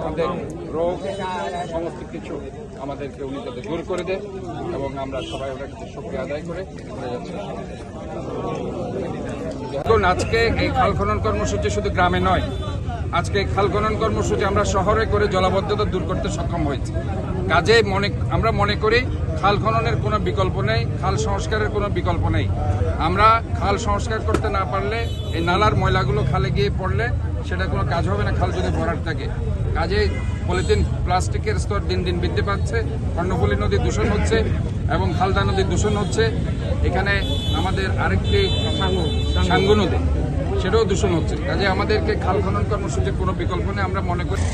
আমাদের রোগ সমস্ত কিছু আমাদেরকে উনি যাতে দূর করে দেন এবং আমরা সবাই ওনার কাছে শুক্রিয়া আদায় করে যাচ্ছি। এখন আজকে এই খাল খনন কর্মসূচি শুধু গ্রামে নয়, আজকে খাল খনন কর্মসূচি আমরা শহরে করে জলাবদ্ধতা দূর করতে সক্ষম হয়েছি। কাজে মনে আমরা মনে করি খাল খননের কোনো বিকল্প নেই খাল সংস্কারের কোনো বিকল্প নেই। আমরা খাল সংস্কার করতে না পারলে এই নালার ময়লাগুলো খালে গিয়ে পড়লে সেটা কোনো কাজ হবে না খাল যদি ভরাট থাকে। কাজে পলিথিন প্লাস্টিকের স্তর দিন দিন বৃদ্ধি পাচ্ছে কর্ণফুলী নদী দূষণ হচ্ছে এবং খালদা নদী দূষণ হচ্ছে। এখানে আমাদের আরেকটি সাঙ্গু নদী সেটাও দূষণ হচ্ছে। কাজে আমাদেরকে খাল খনন কর্মসূচির কোনো বিকল্প নেই আমরা মনে করি